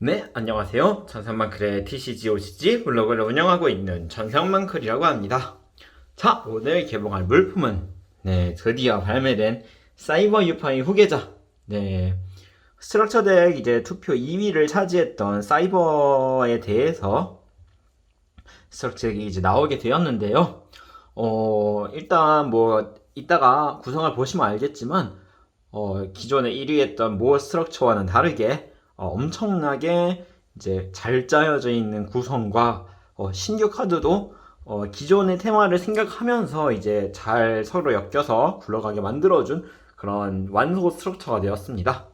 네, 안녕하세요. 전상만클의 TCGOCG 블로그를 운영하고 있는 전상만클이라고 합니다. 자, 오늘 개봉할 물품은 네, 드디어 발매된 사이버 유파인 후계자. 네. 스트럭처 덱 이제 투표 2위를 차지했던 사이버에 대해서 스트럭처 덱이 이제 나오게 되었는데요. 어, 일단 뭐 이따가 구성을 보시면 알겠지만 어, 기존에 1위 했던 모 스트럭처와는 다르게 어, 엄청나게 이제 잘 짜여져 있는 구성과 어, 신규 카드도 어, 기존의 테마를 생각하면서 이제 잘 서로 엮여서 굴러가게 만들어준 그런 완소 스트럭처가 되었습니다.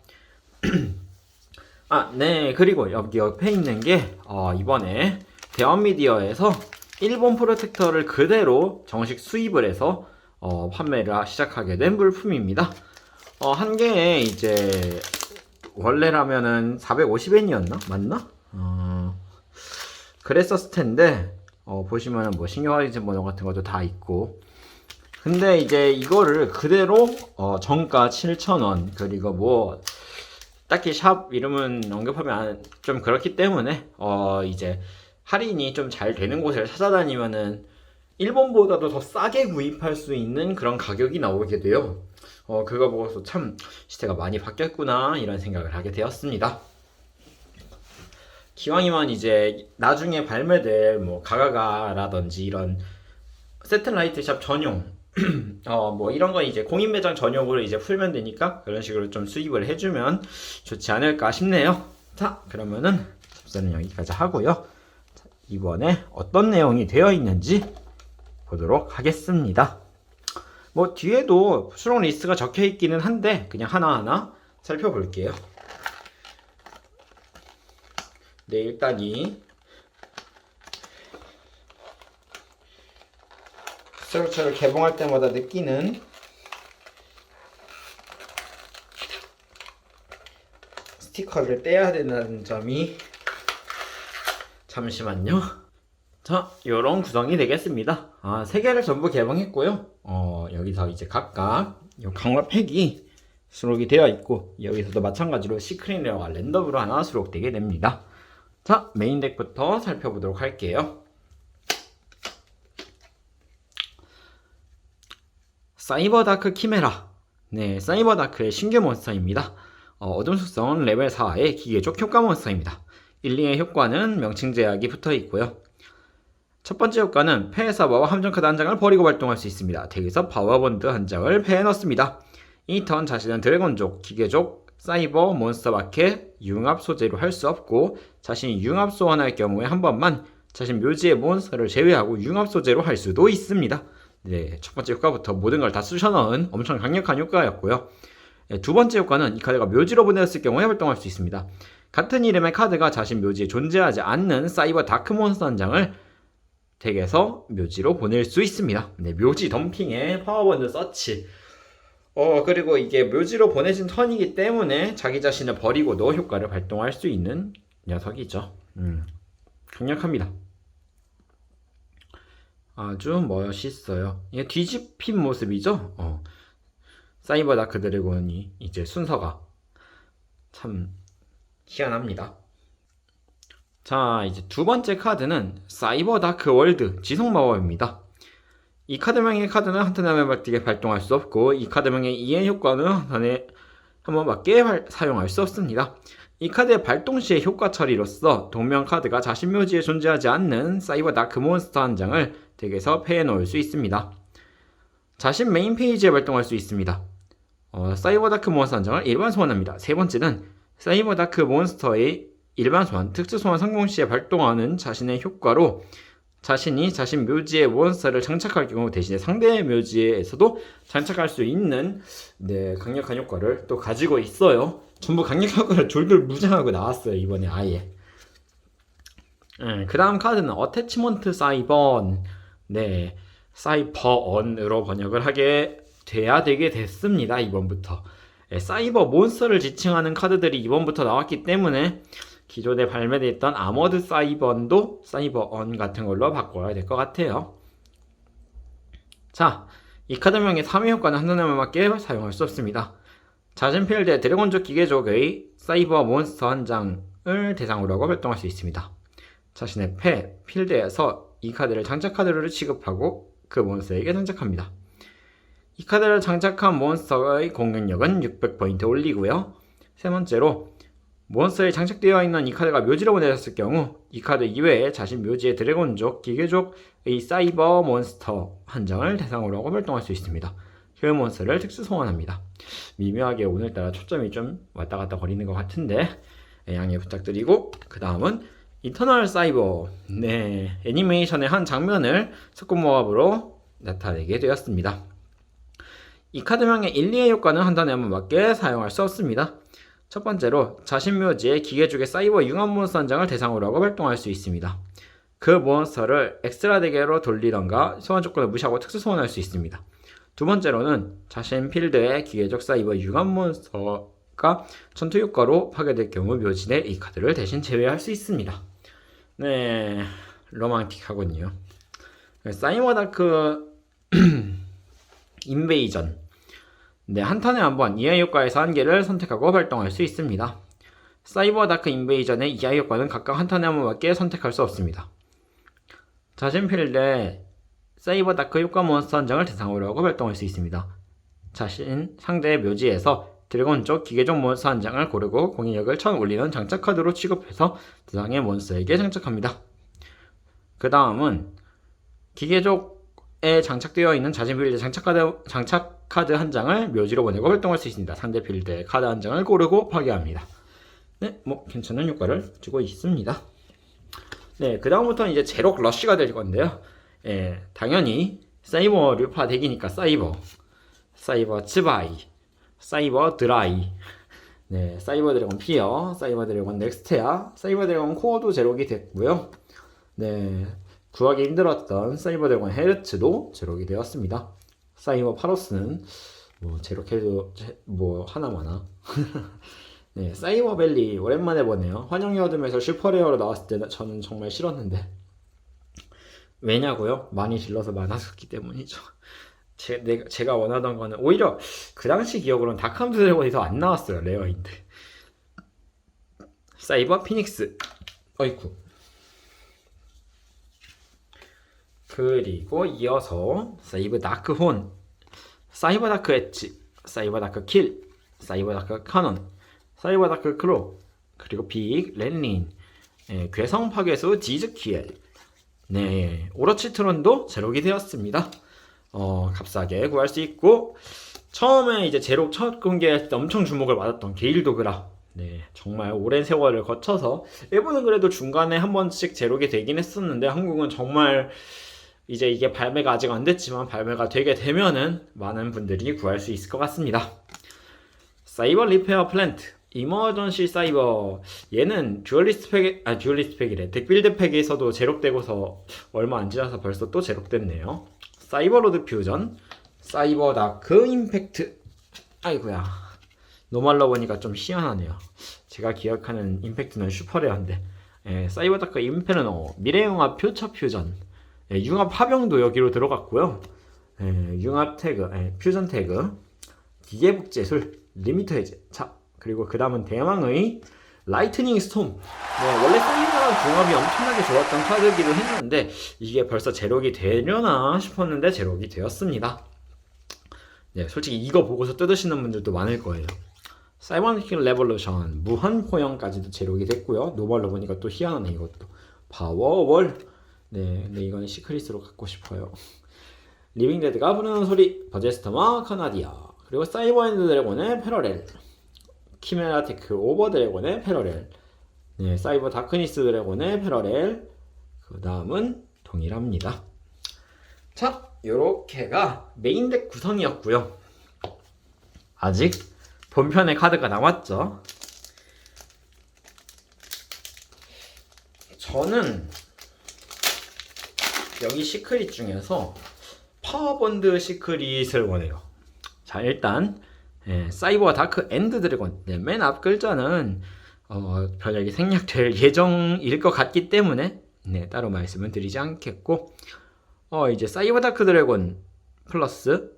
아, 네. 그리고 여기 옆에 있는 게 어, 이번에 대원미디어에서 일본 프로텍터를 그대로 정식 수입을 해서 어, 판매를 시작하게 된 물품입니다. 어, 한 개에 이제 원래라면은 450엔이었나? 맞나? 어, 그랬었을 텐데 어, 보시면은 뭐 신규화이즈 번호 같은 것도 다 있고 근데 이제 이거를 그대로 어, 정가 7,000원 그리고 뭐 딱히 샵 이름은 언급하면 안- 좀 그렇기 때문에 어, 이제 할인이 좀 잘 되는 곳을 찾아다니면은 일본보다도 더 싸게 구입할 수 있는 그런 가격이 나오게 돼요. 어, 그거 보고서 참 시대가 많이 바뀌었구나 이런 생각을 하게 되었습니다. 기왕이면 이제 나중에 발매될 뭐 가가가라든지 이런 세틀라이트 샵 전용 어 뭐 이런 건 이제 공인 매장 전용으로 이제 풀면 되니까 그런 식으로 좀 수입을 해주면 좋지 않을까 싶네요. 자 그러면은 접수는 여기까지 하고요. 자, 이번에 어떤 내용이 되어 있는지 보도록 하겠습니다. 뭐 뒤에도 수록 리스트가 적혀 있기는 한데 그냥 하나하나 살펴볼게요. 네, 일단 이 스트럭처를 개봉할 때마다 느끼는 스티커를 떼야 된다는 점이 잠시만요. 자, 요런 구성이 되겠습니다. 아, 세 개를 전부 개봉했고요. 어, 여기서 이제 각각 요 강화 팩이 수록이 되어 있고 여기서도 마찬가지로 시크릿 레어가 랜덤으로 하나 수록되게 됩니다. 자, 메인 덱부터 살펴보도록 할게요. 사이버 다크 키메라. 네, 사이버 다크의 신규 몬스터입니다. 어, 어둠 속성 레벨 4의 기계적 효과 몬스터입니다. 1, 2의 효과는 명칭 제약이 붙어 있고요. 첫 번째 효과는 폐 사바와 함정 카드 한 장을 버리고 발동할 수 있습니다. 덱에서 파워본드 한 장을 폐에 넣습니다. 이 턴 자신은 드래곤족, 기계족, 사이버, 몬스터밖에 융합 소재로 할 수 없고 자신이 융합 소환할 경우에 한 번만 자신 묘지의 몬스터를 제외하고 융합 소재로 할 수도 있습니다. 네, 첫 번째 효과부터 모든 걸 다 쑤셔넣은 엄청 강력한 효과였고요. 네, 두 번째 효과는 이 카드가 묘지로 보내었을 경우에 활동할 수 있습니다. 같은 이름의 카드가 자신 묘지에 존재하지 않는 사이버 다크 몬스터 한 장을 덱에서 묘지로 보낼 수 있습니다. 네, 묘지 덤핑에 파워본드 서치. 어, 그리고 이게 묘지로 보내진 턴이기 때문에 자기 자신을 버리고도 효과를 발동할 수 있는 녀석이죠. 음, 강력합니다. 아주 멋있어요. 이게 뒤집힌 모습이죠. 어. 사이버 다크 드래곤이 이제 순서가 참 희한합니다. 자, 이제 두 번째 카드는 사이버 다크 월드 지속 마법입니다. 이 카드명의 카드는 한 턴에 한 번밖에 발동할 수 없고 이 카드명의 이행 효과는 한 턴에 한 번밖에 발- 사용할 수 없습니다. 이 카드의 발동 시의 효과 처리로서 동명 카드가 자신 묘지에 존재하지 않는 사이버 다크 몬스터 한 장을 덱에서 폐해 놓을 수 있습니다. 자신 메인 페이지에 발동할 수 있습니다. 어, 사이버 다크 몬스터 한 장을 일반 소환합니다. 세 번째는 사이버 다크 몬스터의 일반 소환, 특수 소환 성공 시에 발동하는 자신의 효과로 자신이 자신 묘지에 몬스터를 장착할 경우 대신에 상대 묘지에서도 장착할 수 있는 네, 강력한 효과를 또 가지고 있어요. 전부 강력한 효과를 졸졸 무장하고 나왔어요 이번에 아예. 네, 그 다음 카드는 어태치먼트 사이번. 네, 사이버언으로 번역을 하게 돼야 되게 됐습니다 이번부터. 네, 사이버 몬스터를 지칭하는 카드들이 이번부터 나왔기 때문에 기존에 발매됐던 아머드 사이번도 사이버언 같은 걸로 바꿔야 될 것 같아요. 자, 이 카드명의 3회 효과는 한 턴에만밖에 사용할 수 없습니다. 자진 필드의 드래곤족 기계족의 사이버 몬스터 한장 대상으로 하고 활동할 수 있습니다. 자신의 패, 필드에서 이 카드를 장착 카드로 취급하고 그 몬스터에게 장착합니다. 이 카드를 장착한 몬스터의 공격력은 600포인트 올리고요. 세 번째로 몬스터에 장착되어 있는 이 카드가 묘지로 보내졌을 경우 이 카드 이외에 자신 묘지의 드래곤족, 기계족의 사이버 몬스터 한 장을 대상으로 하고 활동할 수 있습니다. 그 몬스터를 특수 소환합니다. 미묘하게 오늘따라 초점이 좀 왔다 갔다 거리는 것 같은데 예, 양해 부탁드리고 그 다음은 이터널 사이버 네 애니메이션의 한 장면을 석고모합으로 나타내게 되었습니다. 이 카드명의 1, 2의 효과는 한 턴에 한 번밖에 사용할 수 없습니다. 첫 번째로 자신 묘지의 기계족의 사이버 융합 몬스터 한 장을 대상으로 하고 활동할 수 있습니다. 그 몬스터를 엑스트라 대계로 돌리던가 소환 조건을 무시하고 특수 소환할 수 있습니다. 두 번째로는 자신 필드의 기계적 사이버 융합 몬스터가 전투 효과로 파괴될 경우 묘지 내이 카드를 대신 제외할 수 있습니다. 네, 로망틱하군요. 사이버 다크 인베이전 네, 한 턴에 한번 이하 효과에서 한 개를 선택하고 발동할 수 있습니다. 사이버 다크 인베이전의 이하 효과는 각각 한 턴에 한 번밖에 선택할 수 없습니다. 자신 필드에 사이버 다크 효과 몬스터 한 장을 대상으로 하고 발동할 수 있습니다. 자신 상대의 묘지에서 드래곤 쪽 기계종 몬스터 한 장을 고르고 공격력을 1000 올리는 장착 카드로 취급해서 대상의 몬스터에게 장착합니다. 그 다음은 기계족에 장착되어 있는 자신 필드 장착 카드, 장착 카드 한 장을 묘지로 보내고 활동할 수 있습니다. 상대 필드의 카드 한 장을 고르고 파괴합니다. 네, 뭐 괜찮은 효과를 주고 있습니다. 네, 그 다음부터는 이제 제로 러쉬가 될 건데요. 예, 당연히 사이버 류파 덱이니까 사이버, 사이버 츠바이, 사이버 드라이, 네, 사이버 드래곤 피어, 사이버 드래곤 넥스테아, 사이버 드래곤 코어도 제로기 됐고요. 네, 구하기 힘들었던 사이버 드래곤 헤르츠도 제로기 되었습니다. 사이버 파로스는 뭐 제로캐도 뭐 하나마나. 네, 사이버 밸리 오랜만에 보네요. 환영의 어둠에서 슈퍼레어로 나왔을 때는 저는 정말 싫었는데 왜냐고요? 많이 질러서 많았었기 때문이죠. 제, 내가, 제가 원하던 거는 오히려 그 당시 기억으로는 드래곤이 더안 나왔어요 레어인데 사이버 피닉스 어이쿠 그리고 이어서 사이버 다크 혼 사이버 다크 엣지 사이버 다크 킬 사이버 다크 카논 사이버 다크 크로 그리고 빅 렌린 예, 괴성 파괴수 지즈키엘. 네 오로치트론도 제록이 되었습니다. 어, 값싸게 구할 수 있고 처음에 이제 제록 첫 공개할 때 엄청 주목을 받았던 게일도그라. 네 정말 오랜 세월을 거쳐서 일본은 그래도 중간에 한 번씩 제록이 되긴 했었는데 한국은 정말 이제 이게 발매가 아직 안 됐지만 발매가 되게 되면은 많은 분들이 구할 수 있을 것 같습니다. 사이버 리페어 플랜트 이머전시 사이버 얘는 듀얼리스트 팩, 아 듀얼리스트 팩이래 덱빌드 팩에서도 제록되고서 얼마 안 지나서 벌써 또 제록됐네요. 사이버 로드 퓨전, 사이버 다크 임팩트. 아이고야. 노말로 보니까 좀 희한하네요. 제가 기억하는 임팩트는 슈퍼레어인데. 예, 사이버 다크 임페르노, 미래융합 퓨처 퓨전. 예, 융합 파병도 여기로 들어갔고요. 예, 융합 태그, 예, 퓨전 태그, 기계 복제술, 리미터 해제. 자, 그리고 그 다음은 대망의 라이트닝 스톰. 네, 원래 사이버랑 궁합이 엄청나게 좋았던 카드기도 했는데 이게 벌써 제록이 되려나 싶었는데 제록이 되었습니다. 네, 솔직히 이거 보고서 뜯으시는 분들도 많을 거예요. 사이버니킹 레볼루션 무한 포형까지도 제록이 됐고요. 노멀로 보니까 또 희한하네 이것도. 파워월. 네, 근데 이건 시크릿으로 갖고 싶어요. 리빙데드가 부르는 소리, 버제스터마 카나디아, 그리고 사이버 앤드 드래곤의 패러렐, 키메라 테크 오버 드래곤의 패러렐, 네, 사이버 다크니스 드래곤의 패러렐, 그 다음은 동일합니다. 자, 요렇게가 메인 덱 구성이었고요. 아직 본편의 카드가 남았죠. 저는 여기 시크릿 중에서 파워본드 시크릿을 원해요. 자, 일단 예, 사이버 다크 엔드 드래곤 네, 맨앞 글자는 어, 별에게 생략될 예정일 것 같기 때문에 네, 따로 말씀은 드리지 않겠고 어, 이제 사이버 다크 드래곤 플러스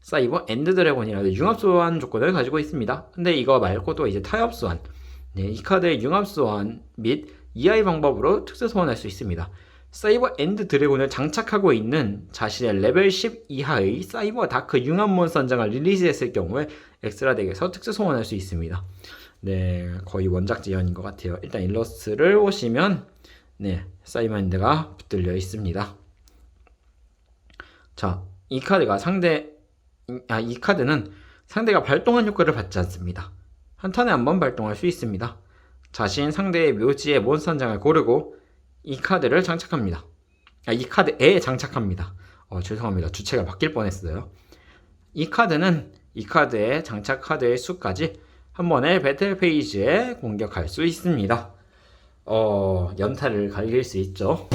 사이버 엔드 드래곤이라는 융합 소환 조건을 가지고 있습니다. 근데 이거 말고도 이제 타협 소환 네, 이 카드의 융합 소환 및 EI 방법으로 특수 소환할 수 있습니다. 사이버 엔드 드래곤을 장착하고 있는 자신의 레벨 10 이하의 사이버 다크 융합 몬스터 한 장을 릴리즈했을 경우에 엑스트라 덱에서 특수 소환할 수 있습니다. 네, 거의 원작 재현인 것 같아요. 일단 일러스트를 보시면 네, 사이버 엔드가 붙들려 있습니다. 자, 이 카드가 상대 아, 이 카드는 상대가 발동한 효과를 받지 않습니다. 한 턴에 한 번 발동할 수 있습니다. 자신 상대의 묘지의 몬스터 한 장을 고르고 이 카드를 장착합니다. 아, 이 카드에 장착합니다. 어, 죄송합니다. 주체가 바뀔 뻔했어요. 이 카드는 이 카드의 장착 카드의 수까지 한 번에 배틀 페이지에 공격할 수 있습니다. 어, 연타를 갈길 수 있죠.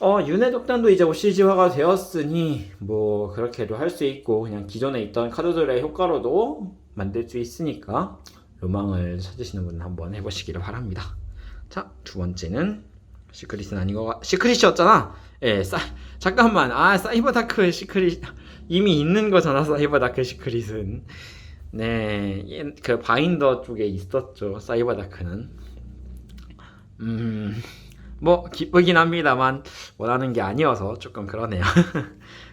어, 윤회 독단도 이제 OCG화가 되었으니 뭐 그렇게도 할 수 있고 그냥 기존에 있던 카드들의 효과로도 만들 수 있으니까 로망을 찾으시는 분은 한번 해보시기를 바랍니다. 자, 두 번째는 시크릿은 아닌 거 같... 시크릿이었잖아. 예, 사... 잠깐만. 아, 사이버 다크 시크릿 이미 있는 거잖아. 사이버 다크 시크릿은. 네, 옛- 그 바인더 쪽에 있었죠. 사이버 다크는. 음, 뭐 기쁘긴 합니다만 원하는 게 아니어서 조금 그러네요.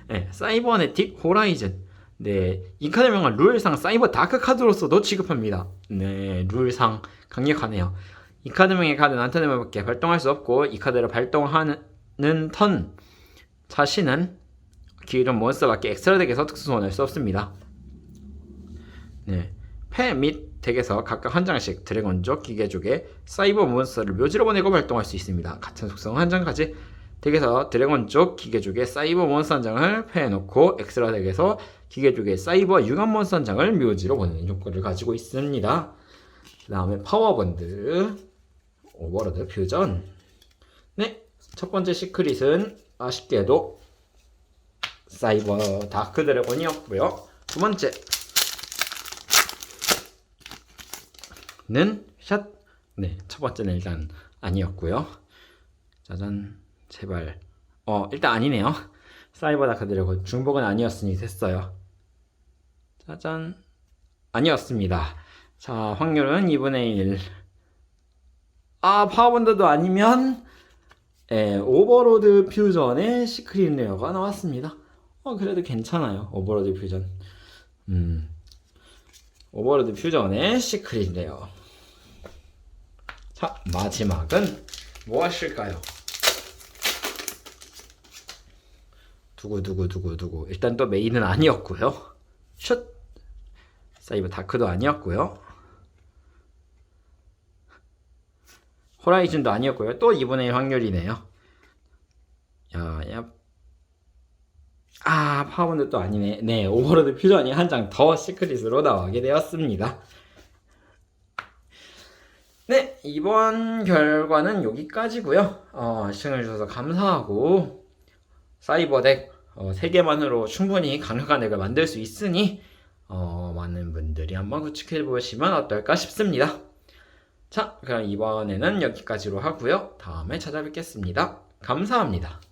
네, 사이버네틱 호라이즌. 네, 이 카드 명은 룰상 사이버 다크 카드로서도 취급합니다. 네, 룰상 강력하네요. 이 카드명의 카드는 한 턴에밖에 발동할 수 없고 이 카드를 발동하는 턴 자신은 기존 몬스터밖에 엑스트라 덱에서 특수 소환할 수 없습니다. 네, 패및 덱에서 각각 한 장씩 드래곤족, 기계족의 사이버 몬스터를 묘지로 보내고 발동할 수 있습니다. 같은 속성 한 장까지 덱에서 드래곤족, 기계족의 사이버 몬스터 한 장을 패해놓고 엑스트라 덱에서 기계족의 사이버 융합 몬스터 한 장을 묘지로 보내는 효과를 가지고 있습니다. 그 다음에 파워번드, 오버로드 퓨전. 네, 첫 번째 시크릿은 아쉽게도 사이버 다크 드래곤이었고요. 두 번째 는 샷. 네, 첫 번째는 일단 아니었고요. 짜잔, 제발. 어, 일단 아니네요. 사이버 다크 드래곤 중복은 아니었으니 됐어요. 짜잔, 아니었습니다. 자, 확률은 2분의 1. 아, 파워번더도 아니면 예, 오버로드 퓨전의 시크릿 레어가 나왔습니다. 어, 그래도 괜찮아요. 오버로드 퓨전. 음. 오버로드 퓨전의 시크릿 레어. 자, 마지막은 무엇일까요? 두구두구두구두구. 일단 또 메인은 아니었고요. 슛! 사이버 다크도 아니었고요. 호라이즌도 아니었고요. 또 2분의 1 확률이네요. 야, 야. 아, 파워번드 또 아니네. 네, 오버로드 퓨전이 한 장 더 시크릿으로 나오게 되었습니다. 네, 이번 결과는 여기까지고요. 어, 시청해주셔서 감사하고 사이버 덱 어, 3개만으로 충분히 강력한 덱을 만들 수 있으니 어, 많은 분들이 한번 구축해 보시면 어떨까 싶습니다. 자, 그럼 이번에는 여기까지로 하고요. 다음에 찾아뵙겠습니다. 감사합니다.